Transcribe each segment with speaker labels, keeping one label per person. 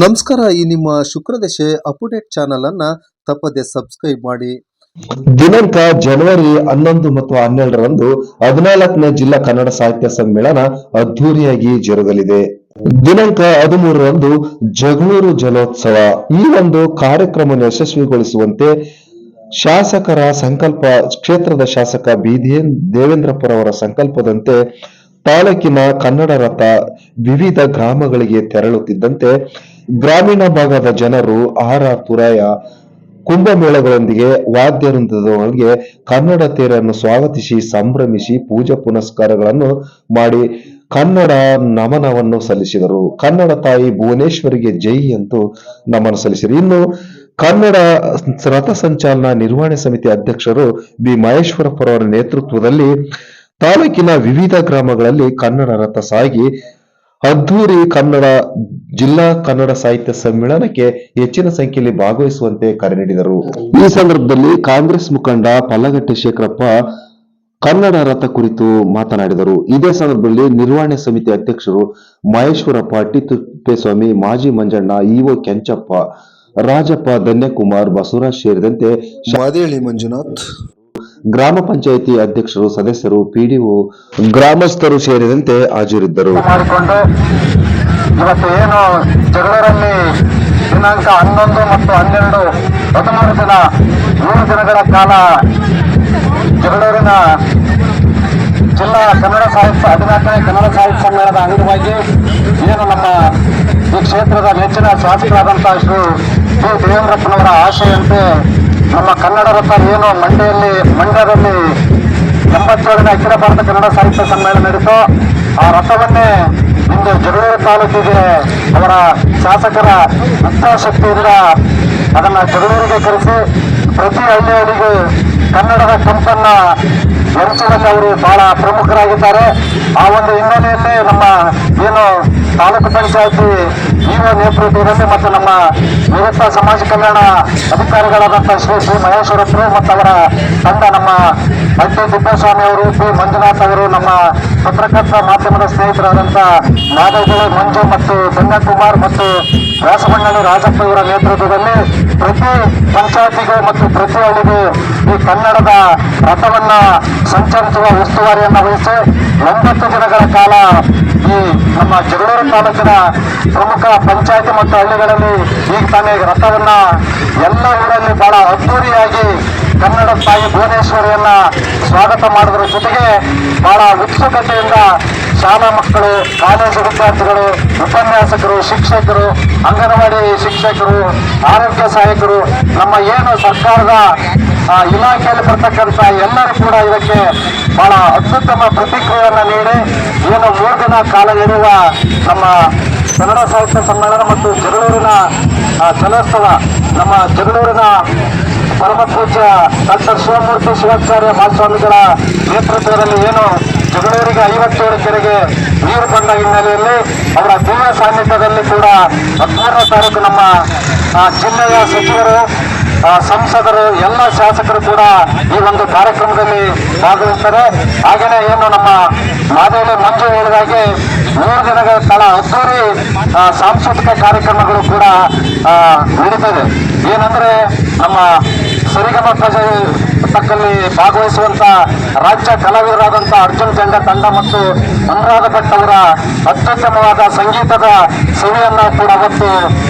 Speaker 1: ನಮಸ್ಕಾರ, ಈ ನಿಮ್ಮ ಶುಕ್ರದಶೆ ಅಪ್ಡೇಟ್ ಚಾನಲ್ ಅನ್ನ ತಪ್ಪದೆ ಸಬ್ಸ್ಕ್ರೈಬ್ ಮಾಡಿ.
Speaker 2: ದಿನಾಂಕ ಜನವರಿ ಹನ್ನೊಂದು ಮತ್ತು ಹನ್ನೆರಡರಂದು ಹದಿನಾಲ್ಕನೇ ಜಿಲ್ಲಾ ಕನ್ನಡ ಸಾಹಿತ್ಯ ಸಮ್ಮೇಳನ ಅದ್ದೂರಿಯಾಗಿ ಜರುಗಲಿದೆ. ದಿನಾಂಕ ಹದಿಮೂರರಂದು ಜಗಳೂರು ಜಲೋತ್ಸವ. ಈ ಒಂದು ಕಾರ್ಯಕ್ರಮ ಯಶಸ್ವಿಗೊಳಿಸುವಂತೆ ಶಾಸಕರ ಸಂಕಲ್ಪ, ಕ್ಷೇತ್ರದ ಶಾಸಕ ಬಿ. ದೇವೇಂದ್ರಪ್ಪರ ಅವರ ಸಂಕಲ್ಪದಂತೆ ತಾಲೂಕಿನ ಕನ್ನಡ ರಥ ವಿವಿಧ ಗ್ರಾಮಗಳಿಗೆ ತೆರಳುತ್ತಿದ್ದಂತೆ ಗ್ರಾಮೀಣ ಭಾಗದ ಜನರು ಆಹಾರ ತುರಾಯ ಕುಂಭಮೇಳಗಳೊಂದಿಗೆ ವಾದ್ಯ ವೃಂದದೊಳಗೆ ಕನ್ನಡ ತೇರನ್ನು ಸ್ವಾಗತಿಸಿ, ಸಂಭ್ರಮಿಸಿ ಪೂಜಾ ಪುನಸ್ಕಾರಗಳನ್ನು ಮಾಡಿ ಕನ್ನಡ ನಮನವನ್ನು ಸಲ್ಲಿಸಿದರು. ಕನ್ನಡ ತಾಯಿ ಭುವನೇಶ್ವರಿಗೆ ಜೈ ಎಂದು ನಮನ ಸಲ್ಲಿಸಿದರು. ಇನ್ನು ಕನ್ನಡ ರಥ ಸಂಚಾಲನ ನಿರ್ವಹಣೆ ಸಮಿತಿ ಅಧ್ಯಕ್ಷರು ಬಿ. ಮಹೇಶ್ವರಪ್ಪರವರ ನೇತೃತ್ವದಲ್ಲಿ ತಾಲೂಕಿನ ವಿವಿಧ ಗ್ರಾಮಗಳಲ್ಲಿ ಕನ್ನಡ ರಥ ಸಾಗಿ ಅದ್ದೂರಿ ಕನ್ನಡ, ಜಿಲ್ಲಾ ಕನ್ನಡ ಸಾಹಿತ್ಯ ಸಮ್ಮೇಳನಕ್ಕೆ ಹೆಚ್ಚಿನ ಸಂಖ್ಯೆಯಲ್ಲಿ ಭಾಗವಹಿಸುವಂತೆ ಕರೆ ನೀಡಿದರು. ಈ ಸಂದರ್ಭದಲ್ಲಿ ಕಾಂಗ್ರೆಸ್ ಮುಖಂಡ ಪಲ್ಲಗಟ್ಟೆ ಶೇಖರಪ್ಪ ಕನ್ನಡ ರಥ ಕುರಿತು ಮಾತನಾಡಿದರು. ಇದೇ ಸಂದರ್ಭದಲ್ಲಿ ನಿರ್ವಹಣೆ ಸಮಿತಿ ಅಧ್ಯಕ್ಷರು ಮಹೇಶ್ವರಪ್ಪ ಟಿ ತಿಪ್ಪೇಸ್ವಾಮಿ ಮಾಜಿ ಮಂಜಣ್ಣ, ಇಒ ಕೆಂಚಪ್ಪ, ರಾಜಪ್ಪ, ಧನ್ಯಕುಮಾರ್, ಬಸವರಾಜ್ ಸೇರಿದಂತೆ
Speaker 1: ಮಾದೇಳಿ ಮಂಜುನಾಥ್
Speaker 2: ಗ್ರಾಮ ಪಂಚಾಯಿತಿ ಅಧ್ಯಕ್ಷರು, ಸದಸ್ಯರು, ಪಿಡಿಒ ಗ್ರಾಮಸ್ಥರು ಸೇರಿದಂತೆ ಹಾಜರಿದ್ದರು.
Speaker 3: ಮಾಡಿಕೊಂಡು ಇವತ್ತು ಏನು ಜಗಳೂರಲ್ಲಿ ದಿನಾಂಕ ಹನ್ನೊಂದು ಮತ್ತು ಹನ್ನೆರಡು ಹದಿಮೂರು ದಿನ, ಮೂರು ದಿನಗಳ ಕಾಲ ಜಗಳೂರಿನ ಜಿಲ್ಲಾ ಕನ್ನಡ ಸಾಹಿತ್ಯ, ಹದಿನಾಲ್ಕನೇ ಕನ್ನಡ ಸಾಹಿತ್ಯ ಸಮ್ಮೇಳನದ ಅಂಗವಾಗಿ ಏನು ನಮ್ಮ ಈ ಕ್ಷೇತ್ರದ ನೆಚ್ಚಿನ ಶಾಸಕರಾದಂತಹ ಶ್ರೀ ಡಿ ದೇವೇಂದ್ರಪ್ಪನವರ ಆಶೆಯಂತೆ ನಮ್ಮ ಕನ್ನಡ ರಥ ಏನು ಮಂಡ್ಯದಲ್ಲಿ ಮಂಡ್ಯದಲ್ಲಿ ಎಂಬತ್ತೇಳನೇ ಅಖಿಲ ಭಾರತ ಕನ್ನಡ ಸಾಹಿತ್ಯ ಸಮ್ಮೇಳನ ನಡೆಸೋ ಆ ರಥವನ್ನೇ ಇಂದು ಜಗಳೂರು ತಾಲೂಕಿಗೆ ಅವರ ಶಾಸಕರ ಇಚ್ಛಾಶಕ್ತಿಯಿಂದ ಅದನ್ನು ಜಗಳೂರಿಗೆ ಕರೆಸಿ ಪ್ರತಿ ಹಳ್ಳಿಯಲ್ಲಿಗೂ ಕನ್ನಡದ ಕಂಪನ್ನ ಹಂಚುವಲ್ಲಿ ಅವರು ಬಹಳ ಪ್ರಮುಖರಾಗಿದ್ದಾರೆ. ಆ ಒಂದು ಹಿನ್ನೆಲೆಯಲ್ಲಿ ನಮ್ಮ ಏನು ತಾಲೂಕು ಪಂಚಾಯತಿ ಇಒ ನೇತೃತ್ವದಲ್ಲಿ ಮತ್ತು ನಮ್ಮ ನಿವೃತ್ತ ಸಮಾಜ ಕಲ್ಯಾಣ ಅಧಿಕಾರಿಗಳಾದಂತಹ ಶ್ರೀ ಶ್ರೀ ಮಹೇಶ್ವರಪ್ಪರು ಮತ್ತು ಅವರ ತಂಡ ನಮ್ಮ ಅಡ್ಡಿ ತಿಪ್ಪೇಸ್ವಾಮಿ ಅವರು, ಪಿ. ಮಂಜುನಾಥ್ ಅವರು, ನಮ್ಮ ಪತ್ರಕರ್ತ ಮಾಧ್ಯಮದ ಸ್ನೇಹಿತರಾದಂಥ ನಾಗೇಗಳು ಮಂಜು ಮತ್ತು ಕನ್ಯಾಕುಮಾರ್ ಮತ್ತು ವ್ಯಾಸಮಂಡಳಿ ರಾಜಪ್ಪ ಇವರ ನೇತೃತ್ವದಲ್ಲಿ ಪ್ರತಿ ಪಂಚಾಯತಿಗೂ ಮತ್ತು ಪ್ರತಿ ಹಳ್ಳಿಗೂ ಈ ಕನ್ನಡದ ರಥವನ್ನು ಸಂಚರಿಸುವ ಉಸ್ತುವಾರಿಯನ್ನು ವಹಿಸಿ ಒಂಬತ್ತು ದಿನಗಳ ಕಾಲ ಈ ನಮ್ಮ ಜಗಳೂರು ತಾಲೂಕಿನ ಪ್ರಮುಖ ಪಂಚಾಯತಿ ಮತ್ತು ಹಳ್ಳಿಗಳಲ್ಲಿ ಈಗ ತಾನೇ ರಥವನ್ನ ಎಲ್ಲ ಊರಲ್ಲಿ ಬಹಳ ಅದ್ದೂರಿಯಾಗಿ ಕನ್ನಡ ತಾಯಿ ಭುವನೇಶ್ವರಿಯನ್ನ ಸ್ವಾಗತ ಮಾಡೋದ್ರ. ಜೊತೆಗೆ ಬಹಳ ಉತ್ಸುಕತೆಯಿಂದ ಶಾಲಾ ಮಕ್ಕಳು, ಕಾಲೇಜು ವಿದ್ಯಾರ್ಥಿಗಳು, ಉಪನ್ಯಾಸಕರು, ಶಿಕ್ಷಕರು, ಅಂಗನವಾಡಿ ಶಿಕ್ಷಕರು, ಆರೋಗ್ಯ ಸಹಾಯಕರು, ನಮ್ಮ ಏನು ಸರ್ಕಾರದ ಇಲಾಖೆಯಲ್ಲಿ ಬರ್ತಕ್ಕಂಥ ಎಲ್ಲರೂ ಕೂಡ ಇದಕ್ಕೆ ಬಹಳ ಅತ್ಯುತ್ತಮ ಪ್ರತಿಕ್ರಿಯೆಯನ್ನು ನೀಡಿ, ಏನು ಮೂರು ದಿನ ಕಾಲ ಇರುವ ನಮ್ಮ ಕನ್ನಡ ಸಾಹಿತ್ಯ ಸಮ್ಮೇಳನ ಮತ್ತು ಜಗಳೂರಿನ ಜಲೋತ್ಸವ, ನಮ್ಮ ಜಗಳೂರಿನ ಪರಮ ಪೂಜ್ಯ ಡಾಕ್ಟರ್ ಶಿವಮೂರ್ತಿ ಶಿವಾಚಾರ್ಯ ಮಹಾಸ್ವಾಮಿಗಳ ನೇತೃತ್ವದಲ್ಲಿ ಏನು ಜಗಳೂರಿಗೆ ಐವತ್ತೇಳು ಕೆರೆಗೆ ನೀರು ಬಂದ ಹಿನ್ನೆಲೆಯಲ್ಲಿ ಅವರ ದಿವ್ಯ ಸಾನ್ನಿಧ್ಯದಲ್ಲಿ ಕೂಡ ಹದಿಮೂರನೇ ತಾರೀಕು ನಮ್ಮ ಜಿಲ್ಲೆಯ ಸಚಿವರು ಸಂಸದರು, ಎಲ್ಲ ಶಾಸಕರು ಕೂಡ ಈ ಒಂದು ಕಾರ್ಯಕ್ರಮದಲ್ಲಿ ಭಾಗವಹಿಸ್ತಾರೆ ಹಾಗೆಯೇ ಏನು ನಮ್ಮ ಮಾದೇವಿ ಮಂಜು ಹೇಳಿದಾಗೆ ಮೂರು ದಿನಗಳ ಕಾಲ ಅದ್ದೂರಿ ಸಾಂಸ್ಕೃತಿಕ ಕಾರ್ಯಕ್ರಮಗಳು ಕೂಡ ನಡೀತದೆ. ಏನಂದ್ರೆ ನಮ್ಮ ಸರಿಗಮ ಪ್ರಜೆ ತಕ್ಕಲ್ಲಿ ಭಾಗವಹಿಸುವಂತ ರಾಜ್ಯ ಕಲಾವಿದರಾದಂಥ ಅರ್ಜುನ್ ತಂಡ ತಂಡ ಮತ್ತು ಅನುರಾಧ ಭಟ್ ಅವರ ಅತ್ಯುತ್ತಮವಾದ ಸಂಗೀತದ ಸವಿಯನ್ನ ಕೂಡ ಅವತ್ತು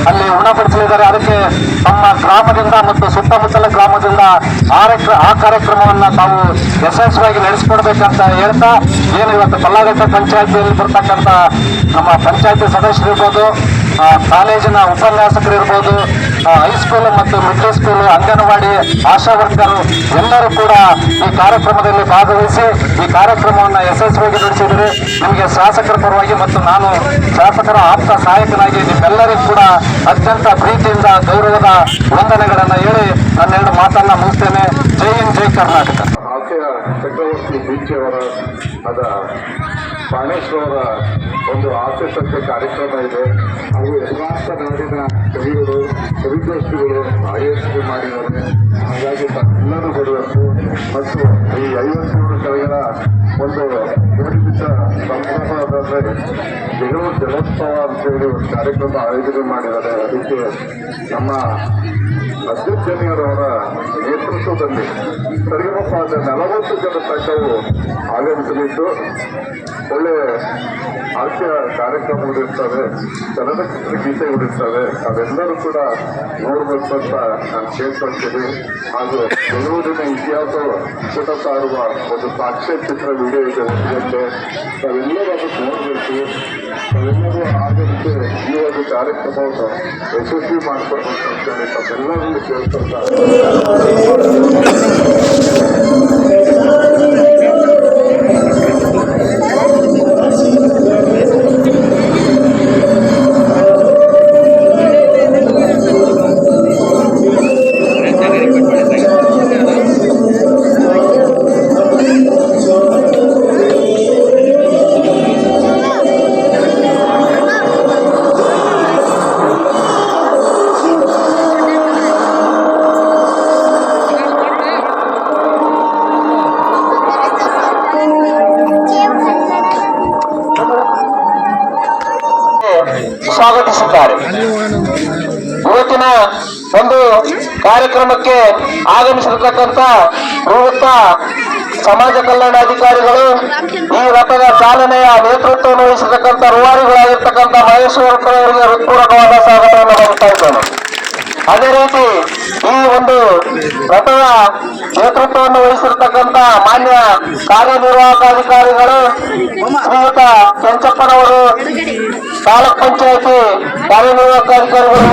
Speaker 3: ಅಲ್ಲಿ ಉಣಪಡಿಸಲಿದ್ದಾರೆ ಅದಕ್ಕೆ ತಮ್ಮ ಗ್ರಾಮದಿಂದ ಮತ್ತು ಸುತ್ತಮುತ್ತಲ ಗ್ರಾಮದಿಂದ ಆ ಕಾರ್ಯಕ್ರ- ಆ ಕಾರ್ಯಕ್ರಮವನ್ನ ತಾವು ಯಶಸ್ವಿಯಾಗಿ ನಡೆಸಿಕೊಡ್ಬೇಕಂತ ಹೇಳ್ತಾ ಏನು ಇವತ್ತು ಕಲ್ಲಾಘಟ್ಟ ಪಂಚಾಯತಿಯಲ್ಲಿ ಬರ್ತಕ್ಕಂಥ ನಮ್ಮ ಪಂಚಾಯತಿ ಸದಸ್ಯರಿರ್ಬೋದು ಕಾಲೇಜಿನ ಉಪನ್ಯಾಸಕರು ಇರ್ಬೋದು ಆ, ಹೈಸ್ಕೂಲ್ ಮತ್ತು middle school anganwadi ASHA worker ಎಲ್ಲರೂ ಕೂಡ ಈ ಕಾರ್ಯಕ್ರಮದಲ್ಲಿ ಭಾಗವಹಿಸಿ ಈ ಕಾರ್ಯಕ್ರಮವನ್ನು ಯಶಸ್ವಿಯಾಗಿ ನಡೆಸಿದರೆ ನಿಮಗೆ ಶಾಸಕರ ಪರವಾಗಿ ಮತ್ತು ನಾನು ಶಾಸಕರ ಆಪ್ತ ಸಹಾಯಕನಾಗಿ ನಿಮ್ಮೆಲ್ಲರಿಗೂ ಕೂಡ ಅತ್ಯಂತ ಪ್ರೀತಿಯಿಂದ ಗೌರವದ ವಂದನೆಗಳನ್ನು ಹೇಳಿ ನನ್ನೆರಡು ಮಾತನ್ನು ಮುಗಿಸ್ತೇನೆ. ಜೈ ಹಿಂದ್, ಜೈ ಕರ್ನಾಟಕ.
Speaker 4: ಹಾಸ್ಯ ಅದ ಪ್ರಾಣೇಶ್ವರರ ಒಂದು ಆಸೆ ಸಂಖ್ಯೆ ಕಾರ್ಯಕ್ರಮ ಇದೆ. ಹಾಗೂ ಯಶವಂತ ನಾಡಿನ ಕವಿಗಳು ಕವಿಗೋಷ್ಠಿಗಳು ಆಯೋಜನೆ ಮಾಡಿದ್ದಾರೆ. ಹಾಗಾಗಿ ಎಲ್ಲರೂ ಬರಬೇಕು ಮತ್ತು ಈ ಐವತ್ತೇಳು ಕವಿಗಳ ಒಂದು ಮೂಡಿಬಿದ್ದ ಸಂಭ್ರಮದಂದ್ರೆ ಜಗಳೂರು ಜಲೋತ್ಸವ ಅಂತ ಅಂತೇಳಿ ಒಂದು ಕಾರ್ಯಕ್ರಮ ಆಯೋಜನೆ ಮಾಡಿದ್ದಾರೆ. ಅದಕ್ಕೆ ನಮ್ಮ ಅಧ್ಯಕ್ಷನಿಯರವರ ನೇತೃತ್ವದಲ್ಲಿ ಸರಿಗಮಪ್ಪ ನಲವತ್ತು ಜನ ತಂಡವು ಆಗಮಿಸಲಿದ್ದು, ಒಳ್ಳೆ ಹಾಸ್ಯ ಕಾರ್ಯಕ್ರಮಗಳಿರ್ತವೆ ಚಲನಚಿತ್ರ ಗೀತೆಗಳಿರ್ತವೆ ಅವೆಲ್ಲರೂ ಕೂಡ ನೋಡಬೇಕು ಅಂತ ನಾನು ಕೇಳ್ಕೊಳ್ತೀನಿ. ಹಾಗೂ ಬೆಂಗಳೂರಿನ ಇತಿಹಾಸ ಪುಟ ಸಾರುವ ಒಂದು ಸಾಕ್ಷ್ಯ ಚಿತ್ರ ವಿಡಿಯೋ ಇದೆ ನಾವೆಲ್ಲರೂ ಅದನ್ನು ನೋಡಬೇಕು. ನಾವೆಲ್ಲರೂ ಆಗಮಿಸಿ ಈ ಒಂದು ಕಾರ್ಯಕ್ರಮವನ್ನು ಯಶಸ್ವಿ ಅಂತೇಳಿ ತಮ್ಮೆಲ್ಲರಲ್ಲೂ ಕೇಳ್ಕೊಳ್ತಾರೆ
Speaker 3: ಸ್ವಾಗತಿಸಿದ್ದಾರೆ ಇವತ್ತಿನ ಒಂದು ಕಾರ್ಯಕ್ರಮಕ್ಕೆ ಆಗಮಿಸಿರ್ತಕ್ಕಂಥ ಪ್ರವೃತ್ತ ಸಮಾಜ ಕಲ್ಯಾಣಾಧಿಕಾರಿಗಳು ಈ ರಥದ ಚಾಲನೆಯ ನೇತೃತ್ವವನ್ನು ವಹಿಸಿರ್ತಕ್ಕಂಥ ರೂವಾರಿಗಳಾಗಿರ್ತಕ್ಕಂಥ ಮಹೇಶ್ವರಪ್ಪನವರಿಗೆ ಹೃತ್ಪೂರ್ವಕವಾದ ಸ್ವಾಗತವನ್ನು ಮಾಡುತ್ತಾ ಇದ್ದೇನೆ. ಅದೇ ರೀತಿ ಈ ಒಂದು ರಥದ ನೇತೃತ್ವವನ್ನು ವಹಿಸಿರ್ತಕ್ಕಂಥ ಮಾನ್ಯ ಕಾರ್ಯನಿರ್ವಾಹಕಾಧಿಕಾರಿಗಳು ಶ್ರೀಯುತ ಕೆಂಚಪ್ಪನವರು ತಾಲೂಕ್ ಪಂಚಾಯತಿ ಕಾರ್ಯನಿರ್ವಾಹಕಾಧಿಕಾರಿಗಳು